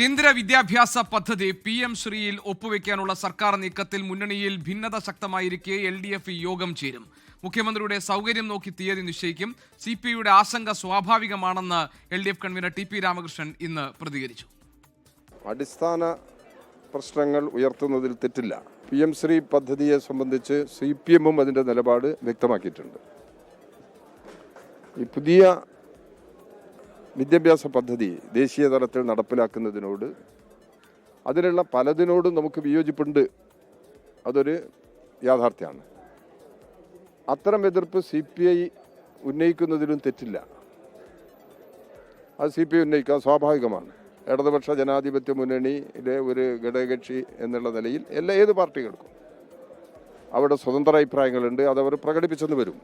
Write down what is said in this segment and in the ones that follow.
കേന്ദ്ര വിദ്യാഭ്യാസ പദ്ധതി പി എം ശ്രീയിൽ ഒപ്പുവെക്കാനുള്ള സർക്കാർ നീക്കത്തിൽ മുന്നണിയിൽ ഭിന്നത ശക്തമായിരിക്കെ എൽ ഡി എഫ് യോഗം ചേരും. മുഖ്യമന്ത്രിയുടെ സൗകര്യം നോക്കി തീയതി നിശ്ചയിക്കും. സി പി ഐയുടെ ആശങ്ക സ്വാഭാവികമാണെന്ന് L D F convener T P Ramakrishnan ഇന്ന് പ്രതികരിച്ചു. അടിസ്ഥാന പ്രശ്നങ്ങൾ ഉയർത്തുന്നതിൽ തെറ്റില്ല. പി എം ശ്രീ പദ്ധതിയെ സംബന്ധിച്ച് സി പി എമ്മും അതിന്റെ നിലപാട് വ്യക്തമാക്കിയിട്ടുണ്ട്. ഈ പുതിയ വിദ്യാഭ്യാസ പദ്ധതി ദേശീയ തലത്തിൽ നടപ്പിലാക്കുന്നതിനോട് അതിലുള്ള പലതിനോടും നമുക്ക് വിയോജിപ്പുണ്ട്. അതൊരു യാഥാർത്ഥ്യമാണ്. അത്തരം എതിർപ്പ് സി പി ഐ ഉന്നയിക്കുന്നതിലും തെറ്റില്ല. അത് സി പി ഐ ഉന്നയിക്കുക സ്വാഭാവികമാണ്. ഇടതുപക്ഷ ജനാധിപത്യ മുന്നണിയിലെ ഒരു ഘടകകക്ഷി എന്നുള്ള നിലയിൽ എല്ലാ ഏത് പാർട്ടികൾക്കും അവിടെ സ്വതന്ത്ര അഭിപ്രായങ്ങളുണ്ട്. അതവർ പ്രകടിപ്പിച്ചെന്ന് വരും.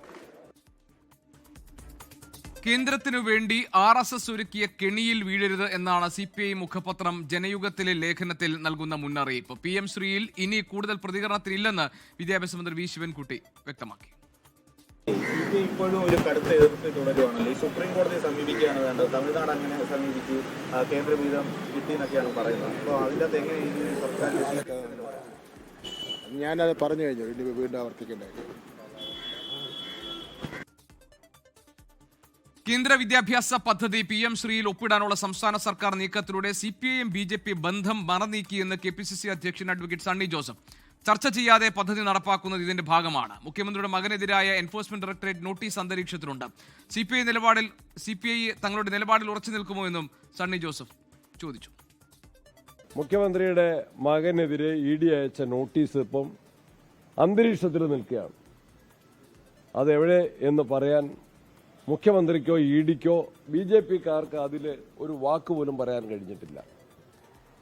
കേന്ദ്രത്തിനു വേണ്ടി ആർ എസ് എസ് ഒരുക്കിയ കെണിയിൽ വീഴരുത് എന്നാണ് സി പി ഐ മുഖപത്രം ജനയുഗത്തിലെ ലേഖനത്തിൽ നൽകുന്ന മുന്നറിയിപ്പ്. പി എം ശ്രീയിൽ ഇനി കൂടുതൽ പ്രതികരണത്തിനില്ലെന്ന് വിദ്യാഭ്യാസ മന്ത്രി വി ശിവൻകുട്ടി വ്യക്തമാക്കി. ഇത് ഇപ്പോഴും ഒരു കടുത്ത എതിർപ്പ് തുടരുവാണല്ലോ? ഈ സുപ്രീം കോടതിയെ സമീപിക്കുകയാണ് വേണ്ടത്. തമിഴ്നാട് അങ്ങനെ സമീപിച്ചു. ആ, കിട്ടി എന്നൊക്കെയാണ് പറയുന്നത്. അപ്പോൾ അതിന്റെ അകത്ത് എങ്ങനെ സർക്കാർ ഞാനത് പറഞ്ഞു കഴിഞ്ഞു. ഇനി വീണ്ടും ആവർത്തിക്കേണ്ട കേന്ദ്ര വിദ്യാഭ്യാസ പദ്ധതി പി എം ശ്രീയിൽ ഒപ്പിടാനുള്ള സംസ്ഥാന സർക്കാർ നീക്കത്തിലൂടെ C P I M B J P ബന്ധം മറനീക്കിയെന്ന് കെ പി സി സി അധ്യക്ഷൻ അഡ്വക്കേറ്റ് സണ്ണി ജോസഫ്. ചർച്ച ചെയ്യാതെ പദ്ധതി നടപ്പാക്കുന്നത് ഇതിന്റെ ഭാഗമാണ്. മുഖ്യമന്ത്രിയുടെ മകനെതിരായ എൻഫോഴ്സ്മെന്റ് ഡയറക്ടറേറ്റ് നോട്ടീസ് അന്തരീക്ഷത്തിലുണ്ട്. സി പി ഐ നിലപാടിൽ സി പി ഐ തങ്ങളുടെ നിലപാടിൽ ഉറച്ചു നിൽക്കുമോ എന്നും സണ്ണി ജോസഫ് ചോദിച്ചു. മുഖ്യമന്ത്രിയുടെ മകനെതിരെ ഇ ഡി അയച്ച നോട്ടീസ് ഇപ്പം അന്തരീക്ഷത്തിൽ നിൽക്കുകയാണ്. അതെവിടെ എന്ന് പറയാൻ മുഖ്യമന്ത്രിക്കോ ഇ ഡിക്കോ ബി ജെ പിക്കാർക്ക് അതിൽ ഒരു വാക്ക് പോലും പറയാൻ കഴിഞ്ഞിട്ടില്ല.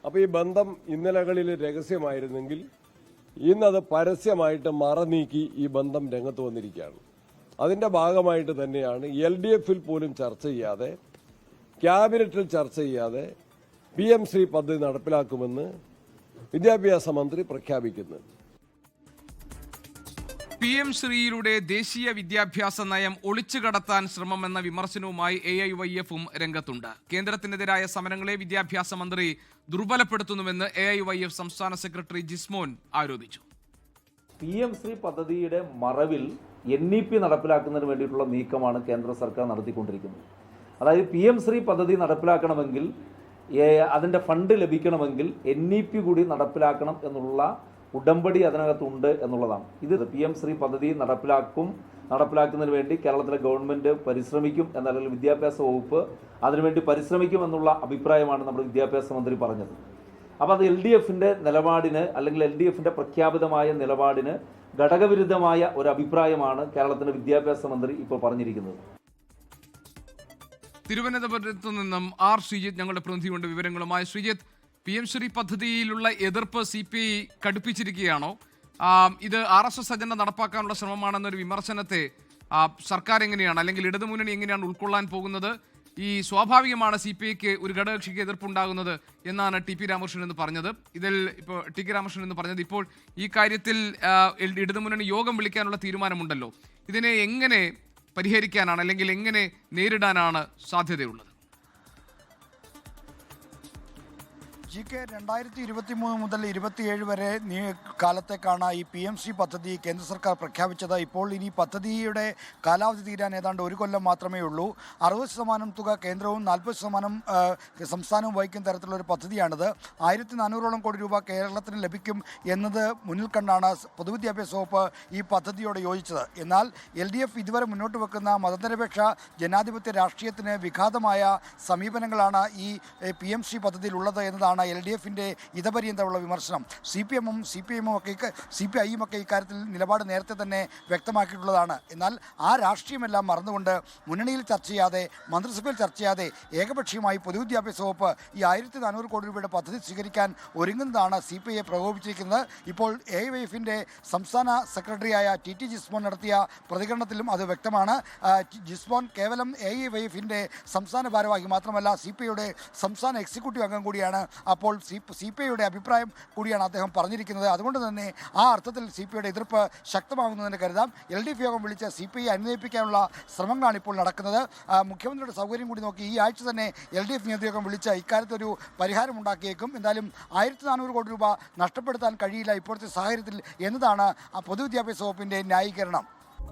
അപ്പോൾ ഈ ബന്ധം ഇന്നലകളിൽ രഹസ്യമായിരുന്നെങ്കിൽ ഇന്നത് പരസ്യമായിട്ട് മറനീക്കി ഈ ബന്ധം രംഗത്ത് വന്നിരിക്കുകയാണ്. അതിന്റെ ഭാഗമായിട്ട് തന്നെയാണ് എൽ ഡി എഫിൽ പോലും ചർച്ച ചെയ്യാതെ ക്യാബിനറ്റിൽ ചർച്ച ചെയ്യാതെ പി എം ശ്രീ പദ്ധതി നടപ്പിലാക്കുമെന്ന് വിദ്യാഭ്യാസ മന്ത്രി പ്രഖ്യാപിക്കുന്നത്. പി എം ശ്രീയിലൂടെ ദേശീയ വിദ്യാഭ്യാസ നയം ഒളിച്ചു കടത്താൻ ശ്രമമെന്ന വിമർശനവുമായി എ ഐ വൈ എഫും രംഗത്തുണ്ട്. കേന്ദ്രത്തിനെതിരായ സമരങ്ങളെ വിദ്യാഭ്യാസ മന്ത്രി ദുർബലപ്പെടുത്തുന്നുവെന്ന് എ ഐ വൈ എഫ് സംസ്ഥാന സെക്രട്ടറി ജിസ്മോൻ ആരോപിച്ചു. പി എം ശ്രീ പദ്ധതിയുടെ മറവിൽ എൻ ഇ പി നടപ്പിലാക്കുന്നതിന് വേണ്ടിയിട്ടുള്ള നീക്കമാണ് കേന്ദ്ര സർക്കാർ നടത്തിക്കൊണ്ടിരിക്കുന്നത്. അതായത് പി എം ശ്രീ പദ്ധതി നടപ്പിലാക്കണമെങ്കിൽ അതിന്റെ ഫണ്ട് ലഭിക്കണമെങ്കിൽ എൻ ഇ പി കൂടി നടപ്പിലാക്കണം എന്നുള്ള ഉടമ്പടി അതിനകത്തുണ്ട് എന്നുള്ളതാണ്. ഇത് പി എം ശ്രീ പദ്ധതി നടപ്പിലാക്കും നടപ്പിലാക്കുന്നതിന് വേണ്ടി കേരളത്തിലെ ഗവൺമെന്റ് പരിശ്രമിക്കും എന്നല്ലെങ്കിൽ വിദ്യാഭ്യാസ വകുപ്പ് അതിനുവേണ്ടി പരിശ്രമിക്കും എന്നുള്ള അഭിപ്രായമാണ് നമ്മുടെ വിദ്യാഭ്യാസ മന്ത്രി പറഞ്ഞത്. അപ്പോൾ അത് എൽ ഡി എഫിന്റെ നിലപാടിന് അല്ലെങ്കിൽ എൽ ഡി എഫിന്റെ പ്രഖ്യാപിതമായ നിലപാടിന് ഘടകവിരുദ്ധമായ ഒരു അഭിപ്രായമാണ് കേരളത്തിന്റെ വിദ്യാഭ്യാസ മന്ത്രി ഇപ്പോൾ പറഞ്ഞിരിക്കുന്നത്. തിരുവനന്തപുരത്ത് നിന്നും ആർ ശ്രീജിത്ത് ഞങ്ങളുടെ പ്രതിനിധിയുണ്ട്. വിവരങ്ങളുമായി ശ്രീജിത്ത് പി എം ശ്രീ പദ്ധതിയിലുള്ള എതിർപ്പ് സി പി ഐ കടുപ്പിച്ചിരിക്കുകയാണോ? ഇത് ആർ എസ് എസ് അജണ്ട നടപ്പാക്കാനുള്ള ശ്രമമാണെന്നൊരു വിമർശനത്തെ സർക്കാർ എങ്ങനെയാണ് അല്ലെങ്കിൽ ഇടതുമുന്നണി എങ്ങനെയാണ് ഉൾക്കൊള്ളാൻ പോകുന്നത്? ഈ സ്വാഭാവികമാണ് സി പി ഐക്ക് ഒരു ഘടകകക്ഷിക്ക് എതിർപ്പുണ്ടാകുന്നത് എന്നാണ് ടി പി രാമകൃഷ്ണൻ എന്ന് പറഞ്ഞത്. ഇതിൽ ഇപ്പോൾ ടി കെ രാമകൃഷ്ണൻ എന്ന് പറഞ്ഞത് ഇപ്പോൾ ഈ കാര്യത്തിൽ ഇടതുമുന്നണി യോഗം വിളിക്കാനുള്ള തീരുമാനമുണ്ടല്ലോ. ഇതിനെ എങ്ങനെ പരിഹരിക്കാനാണ് അല്ലെങ്കിൽ എങ്ങനെ നേരിടാനാണ് സാധ്യതയുള്ളത്? ജി കെ രണ്ടായിരത്തി ഇരുപത്തി മൂന്ന് മുതൽ ഇരുപത്തിയേഴ് വരെ കാലത്തേക്കാണ് ഈ പി എം സി പദ്ധതി കേന്ദ്ര സർക്കാർ പ്രഖ്യാപിച്ചത്. ഇപ്പോൾ ഇനി പദ്ധതിയുടെ കാലാവധി തീരാൻ ഏതാണ്ട് ഒരു കൊല്ലം മാത്രമേ ഉള്ളൂ. അറുപത് ശതമാനം തുക കേന്ദ്രവും നാൽപ്പത് ശതമാനം സംസ്ഥാനവും വഹിക്കുന്ന തരത്തിലുള്ള ഒരു പദ്ധതിയാണിത്. ആയിരത്തി നാനൂറോളം കോടി രൂപ കേരളത്തിന് ലഭിക്കും എന്നത് മുന്നിൽ കണ്ടാണ് പൊതുവിദ്യാഭ്യാസ വകുപ്പ് ഈ പദ്ധതിയോട് യോജിച്ചത്. എന്നാൽ എൽ ഡി എഫ് ഇതുവരെ മുന്നോട്ട് വെക്കുന്ന മതനിരപേക്ഷ ജനാധിപത്യ രാഷ്ട്രീയത്തിന് വിഘാതമായ സമീപനങ്ങളാണ് ഈ പി എം സി പദ്ധതിയിൽ ഉള്ളത് എന്നതാണ് എൽ ഡി എഫിന്റെ ഇതപര്യന്തമുള്ള വിമർശനം. സി പി എമ്മും സി പി എമ്മും ഒക്കെ സി പി ഐയും ഒക്കെ ഇക്കാര്യത്തിൽ നിലപാട് നേരത്തെ തന്നെ വ്യക്തമാക്കിയിട്ടുള്ളതാണ്. എന്നാൽ ആ രാഷ്ട്രീയമെല്ലാം മറന്നുകൊണ്ട് മുന്നണിയിൽ ചർച്ച ചെയ്യാതെ മന്ത്രിസഭയിൽ ചർച്ച ചെയ്യാതെ ഏകപക്ഷീയമായി പൊതുവിദ്യാഭ്യാസ വകുപ്പ് ഈ ആയിരത്തി നാനൂറ് കോടി രൂപയുടെ പദ്ധതി സ്വീകരിക്കാൻ ഒരുങ്ങുന്നതാണ് സി പി ഐയെ പ്രകോപിച്ചിരിക്കുന്നത് ഇപ്പോൾ എ വൈ എഫിന്റെ സംസ്ഥാന സെക്രട്ടറിയായ ടി ടി ജിസ്മോൻ നടത്തിയ പ്രതികരണത്തിലും അത് വ്യക്തമാണ്. ജിസ്മോൻ കേവലം എ ഐ വൈ എഫിന്റെ സംസ്ഥാന ഭാരവാഹി മാത്രമല്ല സി പി ഐയുടെ സംസ്ഥാന എക്സിക്യൂട്ടീവ് അംഗം കൂടിയാണ്. അപ്പോൾ സി സി പി ഐയുടെ അഭിപ്രായം കൂടിയാണ് അദ്ദേഹം പറഞ്ഞിരിക്കുന്നത്. അതുകൊണ്ട് തന്നെ ആ അർത്ഥത്തിൽ സി പി ഐയുടെ എതിർപ്പ് ശക്തമാകുന്നതിന് കരുതാം. എൽ ഡി എഫ് യോഗം വിളിച്ച് സി പി ഐ അനുനയിപ്പിക്കാനുള്ള ശ്രമങ്ങളാണ് ഇപ്പോൾ നടക്കുന്നത്. മുഖ്യമന്ത്രിയുടെ സൗകര്യം കൂടി നോക്കി ഈ ആഴ്ച തന്നെ എൽ ഡി എഫ് നേതൃയോഗം വിളിച്ച് ഇക്കാര്യത്തൊരു പരിഹാരം ഉണ്ടാക്കിയേക്കും. എന്തായാലും ആയിരത്തി നാനൂറ് കോടി രൂപ നഷ്ടപ്പെടുത്താൻ കഴിയില്ല ഇപ്പോഴത്തെ സാഹചര്യത്തിൽ എന്നതാണ് പൊതുവിദ്യാഭ്യാസ വകുപ്പിന്റെ ന്യായീകരണം.